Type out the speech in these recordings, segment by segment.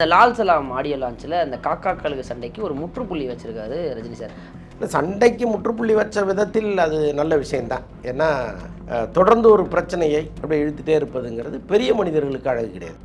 இந்த லால் சலாம் ஆடியோ லான்ச்சில் அந்த காக்கா கழுகு சண்டைக்கு ஒரு முற்றுப்புள்ளி வச்சிருக்காரு ரஜினி சார். இந்த சண்டைக்கு முற்றுப்புள்ளி வச்ச விதத்தில் அது நல்ல விஷயம்தான். ஏன்னா தொடர்ந்து ஒரு பிரச்சனையை அப்படியே இழுத்துட்டே இருப்பதுங்கிறது பெரிய மனிதர்களுக்கு அழகு கிடையாது.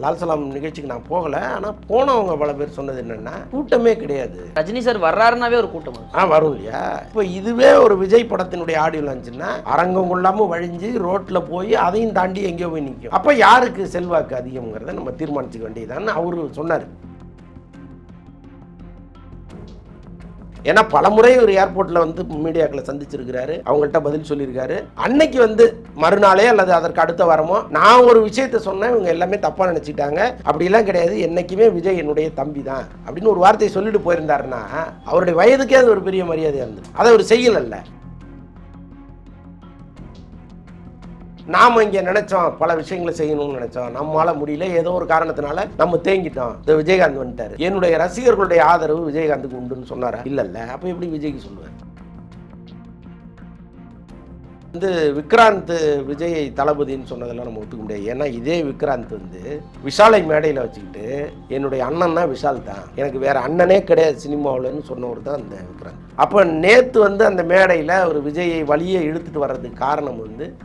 லால் சலாம் நிகழ்ச்சிக்கு நான் போகலை ஆனால் போனவங்க பல பேர் சொன்னது என்னென்னா கூட்டமே கிடையாது. ரஜினி சார் வர்றாருனாவே ஒரு கூட்டம் ஆ வரும் இல்லையா? இப்போ இதுவே ஒரு விஜய் படத்தினுடைய ஆடியோ லான்ச்சுன்னா அரங்கம் கொள்ளாமல் வழிஞ்சு ரோட்டில் போய் அதையும் தாண்டி எங்கேயோ போய் நிற்கும் அப்போ யாருக்கு செல்வாக்கு அதிகம்ங்கிறத நம்ம தீர்மானிச்சுக்க வேண்டியதுதான் அவரு சொன்னார். ஏன்னா பலமுறை ஒரு ஏர்போர்ட்டில் வந்து மீடியாக்களை சந்திச்சிருக்கிறாரு. அவங்கள்ட்ட பதில் சொல்லியிருக்காரு. அன்னைக்கு வந்து மறுநாளே அல்லது அதற்கு அடுத்த வாரமோ நான் ஒரு விஷயத்த சொன்னேன் இவங்க எல்லாமே தப்பாக நினச்சிட்டாங்க. அப்படிலாம் கிடையாது. என்னைக்குமே விஜய் என்னுடைய தம்பி தான் அப்படின்னு ஒரு வார்த்தையை சொல்லிட்டு போயிருந்தாருன்னா அவருடைய வயதுக்கே அது ஒரு பெரிய மரியாதையாக இருந்தது. அதை அவர் செய்யலல்ல. நாம இங்கே நினைச்சோம் பல விஷயங்களை செய்யணும்னு நினைச்சோம். நம்மளால முடியல ஏதோ ஒரு காரணத்தினால நம்ம தேங்கிட்டோம். இந்த விஜயகாந்த் வந்துட்டாரு. என்னுடைய ரசிகர்களுடைய ஆதரவு விஜயகாந்துக்கு உண்டுன்னு சொன்னாரா? இல்லைல்ல. அப்போ எப்படி விஜய்க்கு சொல்லுவார்? வந்து விக்ராந்த் விஜய் தளபதின்னு சொன்னதெல்லாம் நம்ம ஒத்துக்க முடியாது. ஏன்னா இதே விக்ராந்த் வந்து விஷாலை மேடையில் வச்சுக்கிட்டு என்னுடைய அண்ணன்னா விஷால் தான். எனக்கு வேற அண்ணனே கிடையாது சினிமாவில்னு சொன்னவர் தான் அந்த விக்ராந்த். அப்போ நேற்று வந்து அந்த மேடையில் ஒரு விஜயை வழியே இழுத்துட்டு வர்றதுக்கு காரணம் வந்து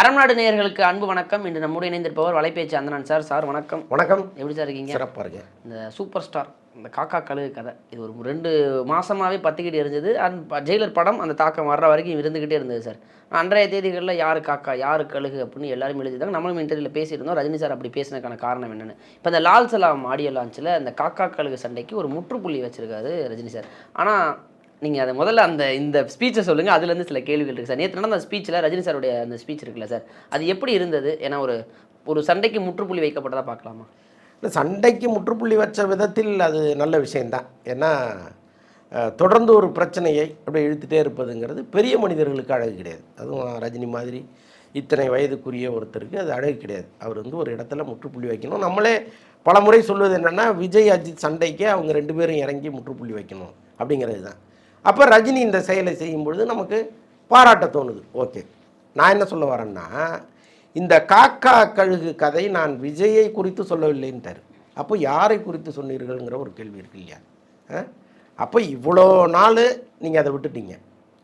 அரண்நாடு நேயர்களுக்கு அன்பு வணக்கம். இன்று நம்முடைய இணைந்திருப்பவர் வலைபேச்சு அந்தனன் சார். சார் வணக்கம். வணக்கம். எப்படி சார் இருக்கீங்க? சிறப்பாக இருக்கு இந்த சூப்பர் ஸ்டார் இந்த காக்கா கழுகு கதை. இது ஒரு ரெண்டு மாசமாவே பத்திக்கிட்டு இருந்தது. அந்த ஜெயிலர் படம் அந்த தாக்கம் வர்ற வரைக்கும் இருந்துக்கிட்டே இருந்தது சார். அன்றைய தேதிகளில் யார் காக்கா யார் கழுகு அப்படின்னு எல்லாரும் எழுதிட்டாங்க நம்மளும் இன்டர்வியூல பேசியிருந்தோம். ரஜினி சார் அப்படி பேசினதுக்கான காரணம் என்னன்னு. இப்போ இந்த லால் சலாம் ஆடியோ லான்ச்சில் அந்த காக்கா கழுகு சண்டைக்கு ஒரு முற்றுப்புள்ளி வச்சிருக்காரு ரஜினி சார். ஆனால் நீங்கள் அதை முதல்ல அந்த இந்த ஸ்பீச்சை சொல்லுங்கள் அதுலேருந்து சில கேள்விகள் இருக்குது சார். நேற்று நடந்த அந்த ஸ்பீச்சில் ரஜினி சாருடைய அந்த ஸ்பீச் இருக்குல்ல சார். அது எப்படி இருந்தது? ஏன்னா ஒரு ஒரு சண்டைக்கு முற்றுப்புள்ளி வைக்கப்பட்டதாக பார்க்கலாமா? இல்லை சண்டைக்கு முற்றுப்புள்ளி வச்ச விதத்தில் அது நல்ல விஷயந்தான் ஏன்னா தொடர்ந்து ஒரு பிரச்சனையை அப்படியே இழுத்துட்டே இருப்பதுங்கிறது பெரிய மனிதர்களுக்கு அழகு கிடையாது. அதுவும் ரஜினி மாதிரி இத்தனை வயதுக்குரிய ஒருத்தருக்கு அது அழகு கிடையாது. அவர் வந்து ஒரு இடத்துல முற்றுப்புள்ளி வைக்கணும். நம்மளே பல முறை சொல்வது என்னென்னா விஜய் அஜித் சண்டைக்கு அவங்க ரெண்டு பேரும் இறங்கி முற்றுப்புள்ளி வைக்கணும். அப்படிங்கிறது தான் அப்போ ரஜினி இந்த செயலை செய்யும் பொழுது நமக்கு பாராட்ட தோணுது. ஓகே. நான் என்ன சொல்ல வரேன்னா இந்த காக்கா கழுகு கதை நான் விஜயை குறித்து சொல்லவில்லைன்ட்டார். அப்போ யாரை குறித்து சொன்னீர்கள்ங்கிற ஒரு கேள்வி இருக்கு இல்லையா? ஆ? அப்போ இவ்வளோ நாள் நீங்கள் அதை விட்டுட்டீங்க.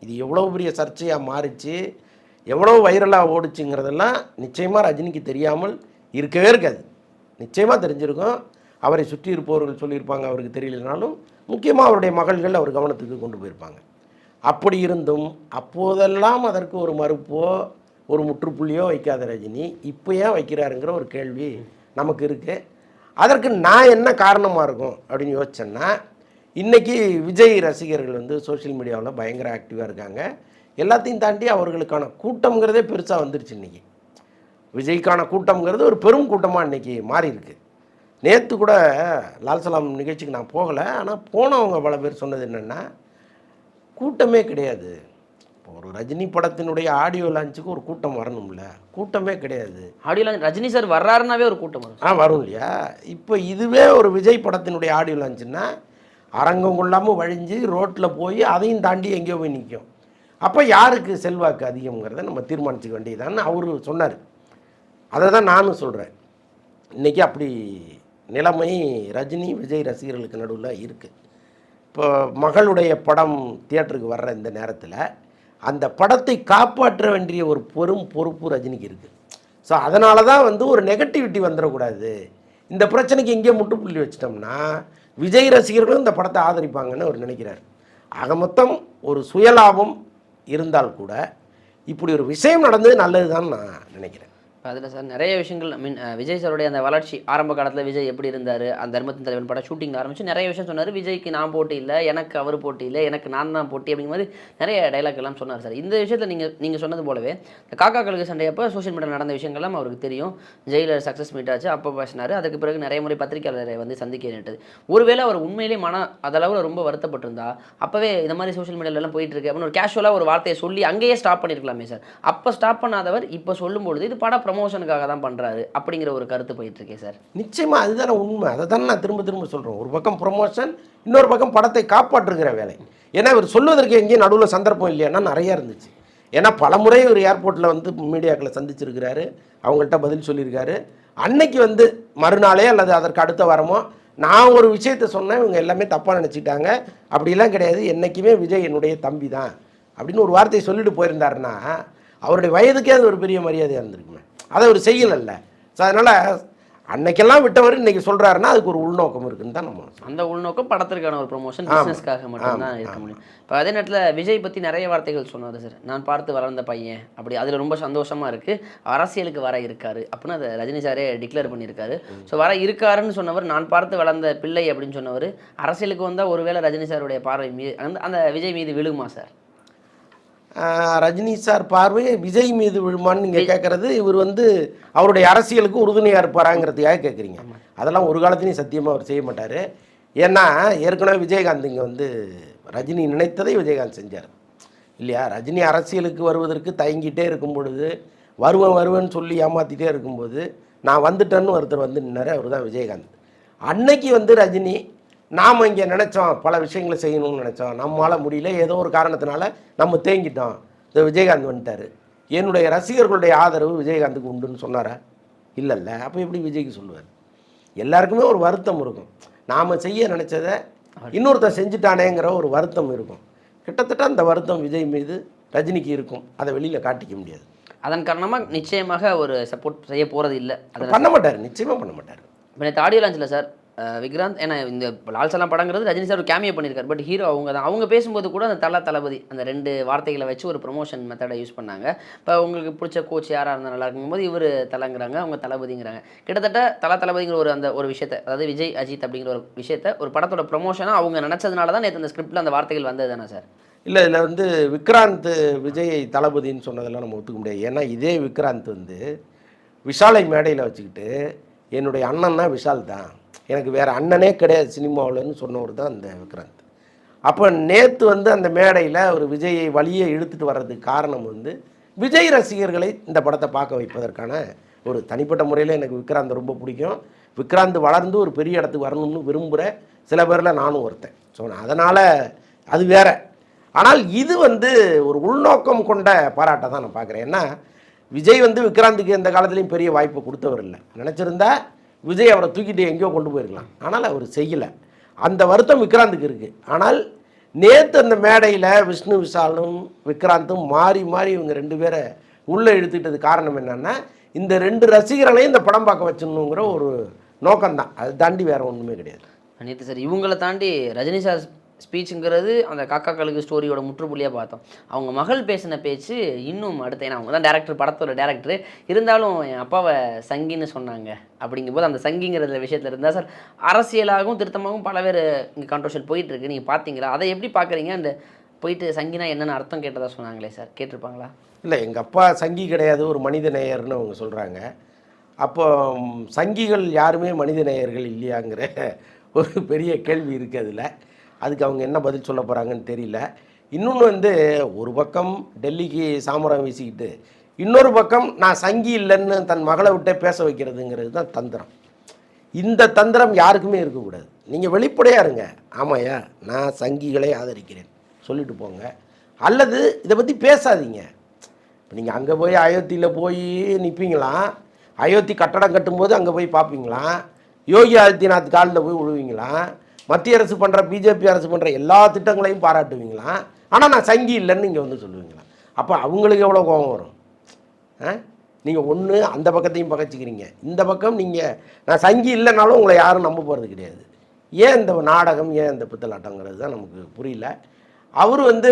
இது எவ்வளோ பெரிய சர்ச்சையாக மாறிச்சு எவ்வளோ வைரலாக ஓடிச்சுங்கிறதெல்லாம் நிச்சயமாக ரஜினிக்கு தெரியாமல் இருக்கவே இருக்காது. நிச்சயமாக தெரிஞ்சிருக்கும். அவரை சுற்றி இருப்பவர்கள் சொல்லியிருப்பாங்க அவருக்கு தெரியலனாலும் முக்கியமாக அவருடைய மகள்கள் அவர் கவனத்துக்கு கொண்டு போயிருப்பாங்க. அப்படி இருந்தும் அப்போதெல்லாம் அதற்கு ஒரு மறுப்போ ஒரு முற்றுப்புள்ளியோ வைக்காத ரஜினி இப்போ ஏன் வைக்கிறாருங்கிற ஒரு கேள்வி நமக்கு இருக்குது அதற்கு நான் என்ன காரணமாக இருக்கும் அப்படின்னு யோசிச்சேன்னா இன்றைக்கி விஜய் ரசிகர்கள் வந்து சோஷியல் மீடியாவில் பயங்கர ஆக்டிவாக இருக்காங்க. எல்லாத்தையும் தாண்டி அவர்களுக்கான கூட்டம்ங்கிறதே பெருசாக வந்துருச்சு இன்றைக்கி விஜய்க்கான கூட்டம்ங்கிறது ஒரு பெரும் கூட்டமாக இன்றைக்கி மாறி இருக்குது நேற்று கூட லால் சலாம் நிகழ்ச்சிக்கு நான் போகலை ஆனால் போனவங்க பல பேர் சொன்னது என்னென்னா கூட்டமே கிடையாது. இப்போ ஒரு ரஜினி படத்தினுடைய ஆடியோ லான்ச்சுக்கு ஒரு கூட்டம் வரணும்ல கூட்டமே கிடையாது. ஆடியோ லான்ச் ரஜினி சார் வர்றாருனாவே ஒரு கூட்டம் வரும். ஆ வரும் இல்லையா? இப்போ இதுவே ஒரு விஜய் படத்தினுடைய ஆடியோ லான்ச்சுன்னா அரங்கம் கொள்ளாமல் வழிஞ்சு ரோட்டில் போய் அதையும் தாண்டி எங்கேயோ போய் நிற்கும் அப்போ யாருக்கு செல்வாக்கு அதிகம்ங்கிறத நம்ம தீர்மானிச்சுக்க வேண்டியதான்னு அவர் சொன்னார். அதை தான் நானும் சொல்கிறேன் இன்றைக்கி அப்படி நிலைமை ரஜினி விஜய் ரசிகர்களுக்கு நடுவில் இருக்குது இப்போ மகளுடைய படம் தியேட்டருக்கு வர்ற இந்த நேரத்தில் அந்த படத்தை காப்பாற்ற வேண்டிய ஒரு பெரும் பொறுப்பு ரஜினிக்கு இருக்குது ஸோ அதனால தான் வந்து ஒரு நெகட்டிவிட்டி வந்துடக்கூடாது இந்த பிரச்சனைக்கு இங்கே முட்டுப்புள்ளி வச்சிட்டோம்னா விஜய் ரசிகர்களும் இந்த படத்தை ஆதரிப்பாங்கன்னு அவர் நினைக்கிறார். ஆக மொத்தம் ஒரு சுயலாபம் இருந்தால் கூட இப்படி ஒரு விஷயம் நடந்தது நல்லது நான் நினைக்கிறேன். அதில் சார் நிறைய விஷயங்கள் ஐ மீன் விஜய் சாருடைய அந்த வளர்ச்சி ஆரம்ப காலத்தில் விஜய் எப்படி இருந்தார் அந்த தர்மத்தின் தலைவன் படம் ஷூட்டிங் ஆரம்பிச்சு நிறைய விஷயம் சொன்னார். விஜய்க்கு நான் போட்டி இல்லை எனக்கு அவர் போட்டி இல்லை எனக்கு நான் தான் போட்டி அப்படிங்கிற மாதிரி நிறைய டைலாக் எல்லாம் சொன்னார் சார். இந்த விஷயத்தில் நீங்கள் நீங்கள் சொன்னது போலவே இந்த காக்கா கழுகு சண்டையப்போ சோஷியல் மீடியாவில் நடந்த விஷயங்கள்லாம் அவருக்கு தெரியும். ஜெயிலர் சக்ஸஸ் மீட் ஆச்சு அப்போ பேசினார். அதுக்கு பிறகு நிறைய முறை பத்திரிகையாளரை வந்து சந்திக்க நேரிட்டது. ஒருவேளை அவர் உண்மையிலேயே மன அதளவில் ரொம்ப வருத்தப்பட்டிருந்தா அப்போவே இந்த மாதிரி சோஷியல் மீடியாலெல்லாம் போயிட்டு இருக்கு அப்படின்னு ஒரு கேஷுவலாக ஒரு வார்த்தையை சொல்லி அங்கேயே ஸ்டாப் பண்ணியிருக்கலாமே சார். அப்போ ஸ்டாப் பண்ணாதவர் இப்போ சொல்லும்பொழுது இது பட ப்ரமோஷனுக்காக தான் பண்ணுறாரு அப்படிங்கிற ஒரு கருத்து போயிட்டுருக்கேன் சார். நிச்சயமாக அதுதானே உண்மை. அதை தானே நான் திரும்ப திரும்ப சொல்கிறேன் ஒரு பக்கம் ப்ரொமோஷன் இன்னொரு பக்கம் படத்தை காப்பாற்றுகிற வேலை. ஏன்னா இவர் சொல்வதற்கு எங்கேயும் நடுவில் சந்தர்ப்பம் இல்லையானா நிறையா இருந்துச்சு. ஏன்னா பலமுறை ஒரு ஏர்போர்ட்டில் வந்து மீடியாக்களை சந்திச்சிருக்கிறாரு. அவங்கள்ட்ட பதில் சொல்லியிருக்காரு. அன்னைக்கு வந்து மறுநாளே அல்லது அதற்கு அடுத்த வாரமோ நான் ஒரு விஷயத்த சொன்னேன் இவங்க எல்லாமே தப்பாக நினச்சிட்டாங்க. அப்படிலாம் கிடையாது. என்றைக்குமே விஜய் என்னுடைய தம்பி தான் அப்படின்னு ஒரு வார்த்தையை சொல்லிட்டு போயிருந்தாருன்னா அவருடைய வயதுக்கே அது ஒரு பெரிய மரியாதையாக இருந்திருக்குமே. அதை அவர் செய்யலைல்ல. ஸோ அதனால் அன்னைக்கெல்லாம் விட்டவர் இன்னைக்கு சொல்கிறாருன்னா அதுக்கு ஒரு உள்நோக்கம் இருக்குன்னு தான் நம்ம. அந்த உள்நோக்கம் படத்திற்கான ஒரு ப்ரொமோஷன். பிஸ்னஸ்க்காக மட்டும்தான் இருக்க முடியும். இப்போ அதே நேரத்தில் விஜய் பற்றி நிறைய வார்த்தைகள் சொன்னார் சார் நான் பார்த்து வளர்ந்த பையன். அப்படி அதில் ரொம்ப சந்தோஷமாக இருக்குது அரசியலுக்கு வர இருக்காரு அப்படின்னு அதை ரஜினி சாரே டிக்ளேர் பண்ணியிருக்காரு. ஸோ வர இருக்காருன்னு சொன்னவர் நான் பார்த்து வளர்ந்த பிள்ளை அப்படின்னு சொன்னவர் அரசியலுக்கு வந்தால் ஒருவேளை ரஜினி சாருடைய பார்வை மீது அந்த அந்த விஜய் மீது விழுமா சார் ரஜினி சார் பார்வை விஜய் மீது விழுமான்னு நீங்கள் கேட்குறது இவர் வந்து அவருடைய அரசியலுக்கு உறுதுணையாக இருப்பாராங்கிறதுக்காக கேட்குறீங்க அதெல்லாம் ஒரு காலத்துலையும் சத்தியமாக அவர் செய்ய மாட்டார். ஏன்னா ஏற்கனவே விஜயகாந்த் இங்கே வந்து ரஜினி நினைத்ததை விஜயகாந்த் செஞ்சார். இல்லையா? ரஜினி அரசியலுக்கு வருவதற்கு தயங்கிட்டே இருக்கும் பொழுது வருவேன் வருவேன்னு சொல்லி ஏமாற்றிட்டே இருக்கும்போது நான் வந்துட்டேன்னு ஒருத்தர் வந்து நின்னாரு அவர் தான் விஜயகாந்த். அன்னைக்கு வந்து ரஜினி நாம் இங்கே நினச்சோம் பல விஷயங்களை செய்யணும்னு நினச்சோம். நம்மளால் முடியல. ஏதோ ஒரு காரணத்தினால நம்ம தேங்கிட்டோம். இந்த விஜயகாந்த் வந்துட்டார். என்னுடைய ரசிகர்களுடைய ஆதரவு விஜயகாந்துக்கு உண்டுன்னு சொன்னாரா? இல்லைல்ல. அப்போ எப்படி விஜய்க்கு சொல்லுவார்? எல்லாருக்குமே ஒரு வருத்தம் இருக்கும். நாம் செய்ய நினச்சதை இன்னொருத்தன் செஞ்சுட்டானேங்கிற ஒரு வருத்தம் இருக்கும். கிட்டத்தட்ட அந்த வருத்தம் விஜய் மீது ரஜினிக்கு இருக்கும். அதை வெளியில் காட்டிக்க முடியாது. அதன் காரணமாக நிச்சயமாக ஒரு சப்போர்ட் செய்ய போகிறது இல்லை. அதில் பண்ண மாட்டார். நிச்சயமாக பண்ண மாட்டார். இப்போ நேற்று ஆடியோ லான்ச்சில் சார் விக்ராந்த் ஏன்னா இந்த லால்சலாம் படங்கிறது ரஜினி சார் ஒரு கேமியோ பண்ணியிருக்காரு. பட் ஹீரோ அவங்க தான். அவங்க பேசும்போது கூட அந்த தல தளபதி அந்த ரெண்டு வார்த்தைகளை வச்சு ஒரு ப்ரொமோஷன் மெத்தடை யூஸ் பண்ணாங்க. இப்போ உங்களுக்கு பிடிச்ச கோச் யாராக இருந்தால் நல்லா இருக்கும்போது இவர் தலைங்கிறாங்க அவங்க தளபதிங்கிறாங்க. கிட்டத்தட்ட தல தளபதிங்கிற ஒரு அந்த ஒரு விஷயத்தை அதாவது விஜய் அஜித் அப்படிங்கிற ஒரு விஷயத்தை ஒரு படத்தோட ப்ரொமோஷனாக அவங்க நினச்சதுனால தான் நேற்று அந்த ஸ்கிரிப்டில் அந்த வார்த்தைகள் வந்தது தானே சார்? இல்லை இதில் வந்து விக்ராந்த் விஜய் தளபதின்னு சொன்னதெல்லாம் நம்ம ஒத்துக்க முடியாது. ஏன்னா இதே விக்ராந்த் வந்து விஷாலை மேடையில் வச்சுக்கிட்டு என்னுடைய அண்ணன்னா விஷால் தான். எனக்கு வேறு அண்ணனே கிடையாது சினிமாவில்னு சொன்னவர் தான் அந்த விக்ராந்த். அப்போ நேற்று வந்து அந்த மேடையில் ஒரு விஜயை வழியே இழுத்துட்டு வர்றதுக்கு காரணம் வந்து விஜய் ரசிகர்களை இந்த படத்தை பார்க்க வைப்பதற்கான ஒரு தனிப்பட்ட முறையில் எனக்கு விக்ராந்த் ரொம்ப பிடிக்கும். விக்ராந்த் வளர்ந்து ஒரு பெரிய இடத்துக்கு வரணும்னு விரும்புகிற சில பேரில் நானும் ஒருத்தன். ஸோ அதனால் அது வேற. ஆனால் இது வந்து ஒரு உள்நோக்கம் கொண்ட பாராட்டை தான் நான் பார்க்குறேன். ஏன்னா விஜய் வந்து விக்ராந்துக்கு எந்த காலத்துலேயும் பெரிய வாய்ப்பு கொடுத்தவர் இல்லை. நினச்சிருந்தா விஜய் அவரை தூக்கிட்டு எங்கேயோ கொண்டு போயிருக்கலாம். ஆனால் அவர் செய்யலை. அந்த வருத்தம் விக்ராந்துக்கு இருக்குது ஆனால் நேற்று அந்த மேடையில் விஷ்ணு விஷாலும் விக்ராந்தும் மாறி மாறி இவங்க ரெண்டு பேரை உள்ளே இழுத்துக்கிட்டது காரணம் என்னென்னா இந்த ரெண்டு ரசிகர்களையும் இந்த படம் பார்க்க வச்சிடணுங்கிற ஒரு நோக்கம்தான். அது தாண்டி வேறு ஒன்றுமே கிடையாது. நேற்று சார் இவங்களை தாண்டி ரஜினி சார் ஸ்பீச்சுங்கிறது அந்த காக்கா கழுகு ஸ்டோரியோட முற்றுப்புள்ளியாக பார்த்தோம். அவங்க மகள் பேசின பேச்சு இன்னும் அடுத்த ஏன்னா அவங்க தான் டேரக்டர் படத்தோட டேரக்டர் இருந்தாலும் என் அப்பாவை சங்கின்னு சொன்னாங்க. அப்படிங்கும்போது அந்த சங்கிங்கிற விஷயத்தில் இருந்தால் சார் அரசியலாகவும் திருத்தமாகவும் பல பேர் இங்கே கான்ட்ரோஷல் போயிட்டுருக்கு. நீங்கள் பார்த்தீங்களா? அதை எப்படி பார்க்குறீங்க? அந்த போயிட்டு சங்கினா என்னென்ன அர்த்தம் கேட்டதாக சொன்னாங்களே சார். கேட்டிருப்பாங்களா? இல்லை எங்கள் அப்பா சங்கி கிடையாது ஒரு மனித நேயர்னு அவங்க சொல்கிறாங்க அப்போ சங்கிகள் யாருமே மனித நேயர்கள் இல்லையாங்கிற ஒரு பெரிய கேள்வி இருக்குது அதில். அதுக்கு அவங்க என்ன பதில் சொல்ல போகிறாங்கன்னு தெரியல. இன்னொன்று வந்து ஒரு பக்கம் டெல்லிக்கு சாமரம் வீசிக்கிட்டு இன்னொரு பக்கம் நான் சங்கி இல்லைன்னு தன் மகளை விட்டே பேச வைக்கிறதுங்கிறது தான் தந்திரம். இந்த தந்திரம் யாருக்குமே இருக்கக்கூடாது. நீங்கள் வெளிப்படையாக இருங்க. ஆமாயா நான் சங்கிகளை ஆதரிக்கிறேன். சொல்லிட்டு போங்க. அல்லது இதை பற்றி பேசாதீங்க. இப்போ நீங்கள் அங்கே போய் அயோத்தியில் போய் நிற்பீங்களாம் அயோத்தி கட்டடம் கட்டும்போது அங்கே போய் பார்ப்பீங்களாம் யோகி ஆதித்யநாத் காலில் போய் விழுவீங்களாம் மத்திய அரசு பண்ணுற பிஜேபி அரசு பண்ணுற எல்லா திட்டங்களையும் பாராட்டுவீங்களா? ஆனால் நான் சங்கி இல்லைன்னு இங்கே வந்து சொல்லுவீங்களா? அப்போ அவங்களுக்கு எவ்வளோ கோபம் வரும்? நீங்கள் ஒன்று அந்த பக்கத்தையும் பகச்சிக்கிறீங்க. இந்த பக்கம் நீங்கள் நான் சங்கி இல்லைனாலும் உங்களை யாரும் நம்ப போகிறது கிடையாது. ஏன் இந்த நாடகம் ஏன் இந்த பித்தலாட்டங்கிறது தான் நமக்கு புரியல. அவர் வந்து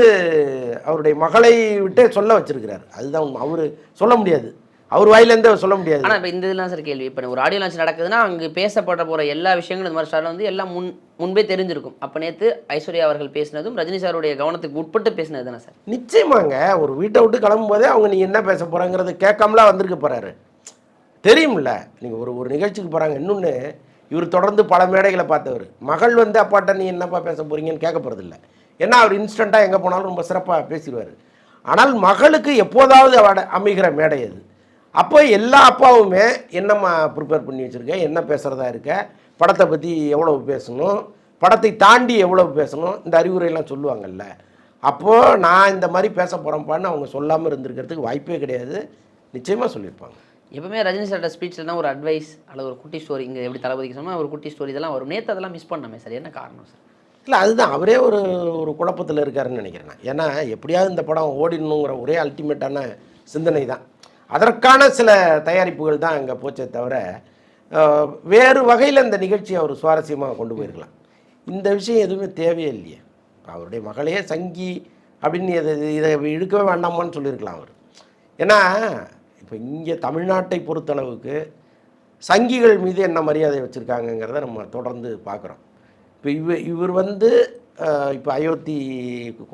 அவருடைய மகளை விட்டே சொல்ல வச்சுருக்கிறார். அதுதான் அவர் சொல்ல முடியாது. அவர் வாயிலேருந்தே அவர் சொல்ல முடியாது. ஆனால் இப்போ இந்த இதெல்லாம் சார் கேள்வி. இப்போ ஒரு ஆடியோ லான்ச் நடக்குதுன்னா அங்கே பேசப்பட போகிற எல்லா விஷயங்களும் இந்த மாதிரி ஸ்டாரில் வந்து எல்லாம் முன் முன்பே தெரிஞ்சிருக்கும். அப்போ நேற்று ஐஸ்வர்யா அவர்கள் பேசினதும் ரஜினி சாருடைய கவனத்துக்கு உட்பட்டு பேசினது தானே சார் நிச்சயமாங்க. ஒரு வீட்டை விட்டு கிளம்பும்போதே அவங்க நீங்கள் என்ன பேச போகிறாங்கிறது கேட்காமலாம் வந்திருக்க போகிறாரு தெரியும்ல நீங்கள் ஒரு ஒரு நிகழ்ச்சிக்கு போகிறாங்க இன்னொன்று இவர் தொடர்ந்து பல மேடைகளை பார்த்தவர். மகள் வந்து அப்பாட்ட நீ என்னப்பா பேச போகிறீங்கன்னு கேட்க போகிறதில்ல ஏன்னா அவர் இன்ஸ்டண்ட்டாக எங்கே போனாலும் ரொம்ப சிறப்பாக பேசிடுவார். ஆனால் மகளுக்கு எப்போதாவது அவட அமைகிற மேடை அது. அப்போ எல்லா அப்பாவுமே என்னம்மா ப்ரிப்பேர் பண்ணி வச்சுருக்க? என்ன பேசுகிறதா இருக்க? படத்தை பற்றி எவ்வளவு பேசணும்? படத்தை தாண்டி எவ்வளவு பேசணும்? இந்த அறிவுரையெல்லாம் சொல்லுவாங்கல்ல. அப்போது நான் இந்த மாதிரி பேச போகிறேன்ப்பான்னு அவங்க சொல்லாமல் இருந்திருக்கிறதுக்கு வாய்ப்பே கிடையாது. நிச்சயமாக சொல்லியிருப்பாங்க. எப்பவுமே ரஜினி சாரோட ஸ்பீச்சில் தான் ஒரு அட்வைஸ் அல்லது ஒரு குட்டி ஸ்டோரி இங்கே எப்படி தளபதிக்கு சொன்னால் ஒரு குட்டி ஸ்டோரி இதெல்லாம் வரும். நேற்று அதெல்லாம் மிஸ் பண்ணாமே சார். என்ன காரணம் சார்? இல்லை அதுதான். அவரே ஒரு ஒரு குழப்பத்தில் இருக்காருன்னு நினைக்கிறேன் நான். ஏன்னா எப்படியாவது இந்த படம் ஓடிடணுங்கிற ஒரே அல்டிமேட்டான சிந்தனை தான் அதற்கான சில தயாரிப்புகள் தான் அங்கே போச்சே தவிர வேறு வகையில் இந்த நிகழ்ச்சியை அவர் சுவாரஸ்யமாக கொண்டு போயிருக்கலாம். இந்த விஷயம் எதுவுமே தேவையே இல்லையே அவருடைய மகளே சங்கி அப்படின்னு இதை இதை இழுக்கவே வேண்டாமான்னு சொல்லியிருக்கலாம் அவர். ஏன்னா இப்போ இங்கே தமிழ்நாட்டை பொறுத்தளவுக்கு சங்கிகள் மீது என்ன மரியாதை வச்சுருக்காங்கங்கிறத நம்ம தொடர்ந்து பார்க்குறோம். இப்போ இவ இவர் வந்து இப்போ அயோத்தி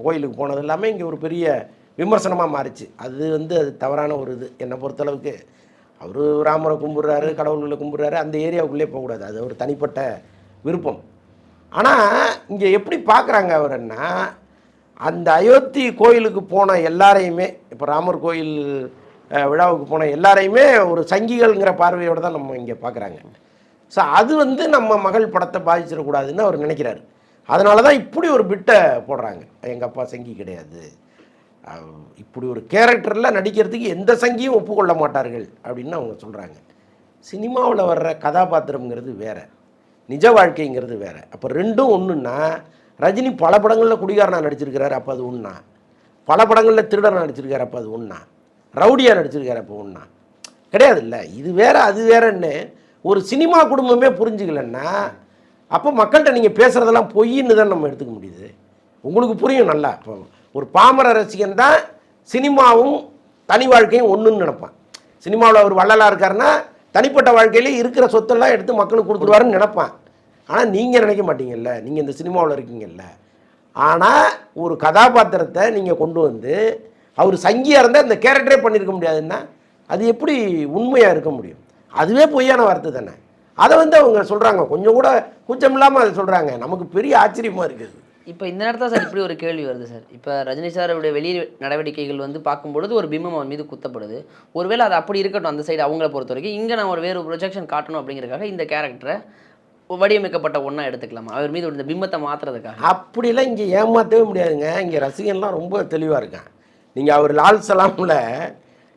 கோயிலுக்கு போனது எல்லாமே இங்கே ஒரு பெரிய விமர்சனமாக மாறிச்சு. அது வந்து அது தவறான ஒரு இது. என்னை பொறுத்தளவுக்கு அவர் ராமரை கும்பிட்றாரு கடவுள்களை கும்பிட்றாரு அந்த ஏரியாவுக்குள்ளே போகக்கூடாது. அது ஒரு தனிப்பட்ட விருப்பம். ஆனால் இங்கே எப்படி பார்க்குறாங்க அவர்னா அந்த அயோத்தி கோயிலுக்கு போன எல்லாரையுமே இப்போ ராமர் கோயில் விழாவுக்கு போன எல்லாரையுமே ஒரு சங்கிகள்ங்கிற பார்வையோடு தான் நம்ம இங்கே பார்க்குறாங்க ஸோ அது வந்து நம்ம மகள் படத்தை பாதிச்சிடக்கூடாதுன்னு அவர் நினைக்கிறாரு. அதனால தான் இப்படி ஒரு பிட்டை போடுறாங்க. எங்கள் அப்பா சங்கி கிடையாது. இப்படி ஒரு கேரக்டரில் நடிக்கிறதுக்கு எந்த சங்கியும் ஒப்புக்கொள்ள மாட்டார்கள் அப்படின்னு அவங்க சொல்கிறாங்க சினிமாவில் வர்ற கதாபாத்திரம்ங்கிறது வேறு. நிஜ வாழ்க்கைங்கிறது வேறு. அப்போ ரெண்டும் ஒன்றுன்னா ரஜினி பல படங்களில் குடிகாரனா நடிச்சிருக்கிறார் அப்போ அது ஒன்றா பல படங்களில் திருடனாக நடிச்சிருக்காரு அப்போ அது ஒன்றா ரவுடியாக நடிச்சிருக்கார் அப்போ ஒன்றா கிடையாது இல்லை இது வேறு அது வேறன்னு ஒரு சினிமா குடும்பமே புரிஞ்சுக்கலன்னா அப்போ மக்கள்கிட்ட நீங்கள் பேசுகிறதெல்லாம் பொய்ன்னு தான் நம்ம எடுத்துக்க முடியுது. உங்களுக்கு புரியும் நல்லா. இப்போ ஒரு பாமர ரசிகன் தான் சினிமாவும் தனி வாழ்க்கையும் ஒன்றுன்னு நினைப்பான். சினிமாவில் அவர் வள்ளலாக இருக்காருன்னா தனிப்பட்ட வாழ்க்கையிலே இருக்கிற சொத்தெல்லாம் எடுத்து மக்களுக்கு கொடுத்துருவாருன்னு நினைப்பான். ஆனால் நீங்கள் நினைக்க மாட்டீங்கல்ல. நீங்கள் இந்த சினிமாவில் இருக்கீங்கல்ல. ஆனால் ஒரு கதாபாத்திரத்தை நீங்கள் கொண்டு வந்து அவர் சங்கியாக இருந்தால் இந்த கேரக்டரே பண்ணியிருக்க முடியாதுன்னா அது எப்படி உண்மையாக இருக்க முடியும்? அதுவே பொய்யான வார்த்தை தானே. அதை வந்து அவங்க சொல்கிறாங்க கொஞ்சம் கூட கூச்சம் இல்லாமல் அதை சொல்கிறாங்க நமக்கு பெரிய ஆச்சரியமாக இருக்குது. இப்போ இந்த நேரத்தில் சார் இப்படி ஒரு கேள்வி வருது சார். இப்போ ரஜினி சாருடைய வெளி நடவடிக்கைகள் வந்து பார்க்கும்பொழுது ஒரு பிம்பம் அவன் மீது குத்தப்படுது. ஒருவேளை அது அப்படி இருக்கட்டும் அந்த சைடு அவங்கள பொறுத்த வரைக்கும் இங்கே நான் ஒரு வேறு ப்ரொஜெக்ஷன் காட்டணும் அப்படிங்கிறக்காக இந்த கேரக்டரை வடிவமைக்கப்பட்ட ஒன்றா எடுத்துக்கலாமா? அவர் மீது இந்த பிம்பத்தை மாற்றுறதுக்காக அப்படிலாம் இங்கே ஏமாற்றவே முடியாதுங்க. இங்கே ரசிகன்லாம் ரொம்ப தெளிவாக இருக்கான் நீங்கள் அவர் லால் சலாமில்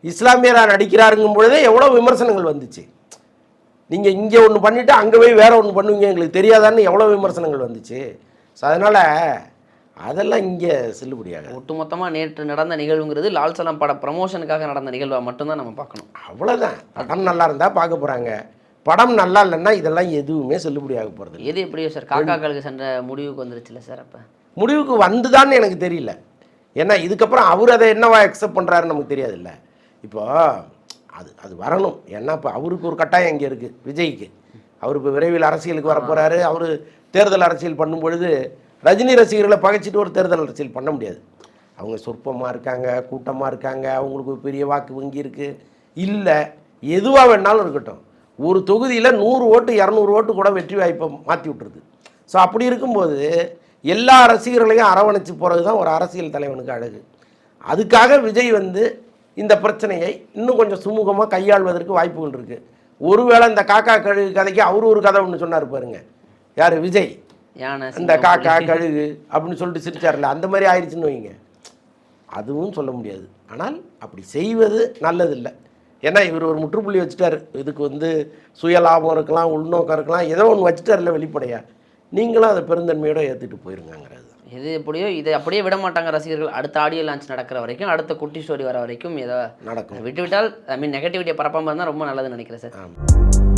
இஸ்லாமியராக நடிக்கிறாருங்கும் பொழுதே எவ்வளோ விமர்சனங்கள் வந்துச்சு. நீங்கள் இங்கே ஒன்று பண்ணிவிட்டு அங்கே போய் வேறு ஒன்று பண்ணுவீங்க எங்களுக்கு தெரியாதான்னு எவ்வளோ விமர்சனங்கள் வந்துச்சு. ஸோ அதனால் அதெல்லாம் இங்கே செல்லுபடியாகாது ஒட்டுமொத்தமாக நேற்று நடந்த நிகழ்வுங்கிறது லால் சலாம் பட ப்ரமோஷனுக்காக நடந்த நிகழ்வாக மட்டும்தான் நம்ம பார்க்கணும். அவ்வளோதான் படம் நல்லா இருந்தால் பார்க்க போகிறாங்க படம் நல்லா இல்லைன்னா இதெல்லாம் எதுவுமே செல்லுபடியாக போகிறது எது எப்படியோ சார் காக்காக்களுக்கு சென்ற முடிவுக்கு வந்துருச்சுல சார் அப்போ? முடிவுக்கு வந்துதான்னு எனக்கு தெரியல. ஏன்னா இதுக்கப்புறம் அவர் அதை என்னவா அக்செப்ட் பண்ணுறாருன்னு நமக்கு தெரியாதுல்ல. இப்போ அது அது வரணும். ஏன்னா இப்போ அவருக்கு ஒரு கட்டாயம் இங்கே இருக்குது விஜய்க்கு. அவர் இப்போ விரைவில் அரசியலுக்கு வரப்போகிறாரு அவர் தேர்தல் அரசியல் பண்ணும் பொழுது ரஜினி ரசிகர்களை பகைச்சிட்டு ஒரு தேர்தல் அரசியல் பண்ண முடியாது. அவங்க சொற்பமாக இருக்காங்க கூட்டமாக இருக்காங்க அவங்களுக்கு பெரிய வாக்கு வங்கி இருக்குது இல்லை எதுவாக வேணாலும் இருக்கட்டும். ஒரு தொகுதியில் நூறு ஓட்டு இரநூறு ஓட்டு கூட வெற்றி வாய்ப்பை மாற்றி விட்டுருது. ஸோ அப்படி இருக்கும்போது எல்லா ரசிகர்களையும் அரவணைச்சு போகிறது தான் ஒரு அரசியல் தலைவனுக்கு அழகு. அதுக்காக விஜய் வந்து இந்த பிரச்சனையை இன்னும் கொஞ்சம் சுமூகமாக கையாள்வதற்கு வாய்ப்புகள் இருக்குது ஒருவேளை இந்த காக்கா கழுகு கதைக்கு அவர் ஒரு கதை ஒன்று சொன்னார் பாருங்க. யார்? விஜய். இந்த காக்கா. கழுகு அப்படின்னு சொல்லிட்டு சிரிச்சார்ல அந்த மாதிரி ஆயிடுச்சுன்னு வைங்க. அதுவும் சொல்ல முடியாது. ஆனால் அப்படி செய்வது நல்லதில்லை. ஏன்னா இவர் ஒரு முற்றுப்புள்ளி வச்சுட்டாரு. இதுக்கு வந்து சுயலாபம் இருக்கலாம் உள்நோக்கம் இருக்கலாம் ஏதோ ஒன்று வச்சுட்டார்ல வெளிப்படையா. நீங்களும் அதை பெருந்தன்மையோட ஏற்றுட்டு போயிருங்கிறது எது எப்படியோ இதை அப்படியே விட மாட்டாங்க ரசிகர்கள். அடுத்த ஆடியோ லான்ச் நடக்கிற வரைக்கும் அடுத்த குட்டி ஸ்டோரி வர வரைக்கும் ஏதோ நடக்கும். விட்டு விட்டால் ஐ மீன் நெகட்டிவிட்டியை பரப்பாமல் இருந்தால் ரொம்ப நல்லதுன்னு நினைக்கிறேன் சார்